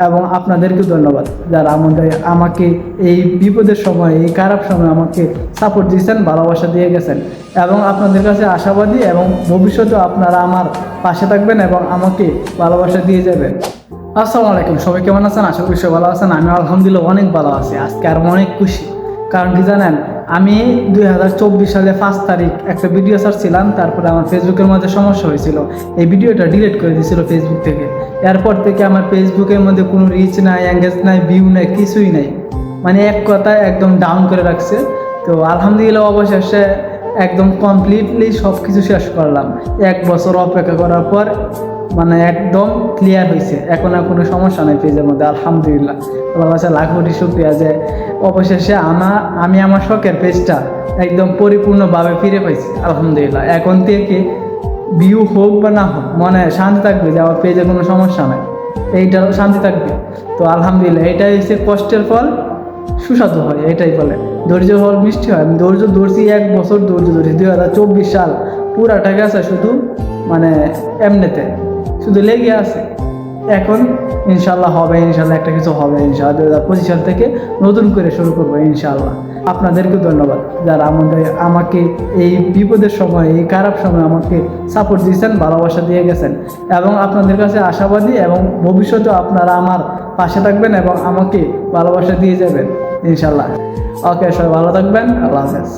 এবং আপনাদেরকে ধন্যবাদ। যারা আমাদের, আমাকে এই বিপদের সময়, এই খারাপ সময় আমাকে সাপোর্ট দিয়েছেন, ভালোবাসা দিয়ে গেছেন। এবং আপনাদের কাছে আশাবাদী এবং ভবিষ্যতে আপনারা আমার পাশে থাকবেন এবং আমাকে ভালোবাসা দিয়ে যাবেন। আসসালামু আলাইকুম, সবাই কেমন আছেন? আশা করি সবাই ভালো আছেন। আমি আলহামদুলিল্লাহ অনেক ভালো আছি। আজকে আর অনেক খুশি। কারণ কি জানেন আমি দুই হাজার চব্বিশ সালে পাঁচ তারিখ একটা ভিডিও ছাড়ছিলাম তারপরে আমার ফেসবুকের মধ্যে সমস্যা হয়েছিল। এই ভিডিওটা ডিলিট করে দিয়েছিল ফেসবুক থেকে। এরপর থেকে আমার ফেসবুকের মধ্যে কোনো রিচ নাই অ্যাঙ্গেজ নাই ভিউ নাই, কিছুই নাই। মানে এক কথায় একদম ডাউন করে রাখছে। তো আলহামদুলিল্লাহ অবশেষে কমপ্লিটলি সব কিছু শেষ করলাম। এক বছর অপেক্ষা করার পর মানে একদম ক্লিয়ার হয়েছে এখন আর কোনো সমস্যা নেই পেজের মধ্যে, আলহামদুলিল্লাহ। আল্লাহ কাছে লাখ কোটি শুক্রিয়া যে অবশেষে আমার আমি আমার শখের পেজটা একদম পরিপূর্ণভাবে ফিরে পাইছি, আলহামদুলিল্লাহ। এখন থেকে ভিউ হোক বা না হোক, মনে শান্তি থাকবে যে আমার পেজে কোনো সমস্যা নাই। এইটা শান্তি থাকবে। তো আলহামদুলিল্লাহ, এটাই হচ্ছে কষ্টের ফল। সুস্বাদু হয়, এটাই বলে। ধৈর্য ফল মিষ্টি হয়। আমি ধৈর্য ধরছি এক বছর ধৈর্য ধরছি, দুই হাজার চব্বিশ সাল। পুরাটা গেছে শুধু মানে এমনিতে। শুধু লেগে আছে। এখন ইনশাল্লাহ হবে ইনশাল্লাহ একটা কিছু হবে ইনশাল্লাহ দু হাজার পঁচিশ সাল থেকে নতুন করে শুরু করব ইনশাল্লাহ আপনাদেরকে ধন্যবাদ। যারা আমাদের, আমাকে এই বিপদের সময়, এই খারাপ সময় আমাকে সাপোর্ট দিয়েছেন, ভালোবাসা দিয়ে গেছেন। এবং আপনাদের কাছে আশাবাদী এবং ভবিষ্যতেও আপনারা আমার পাশে থাকবেন এবং আমাকে ভালোবাসা দিয়ে যাবেন ইনশাল্লাহ ওকে সবাই ভালো থাকবেন আল্লাহ হাফেজ।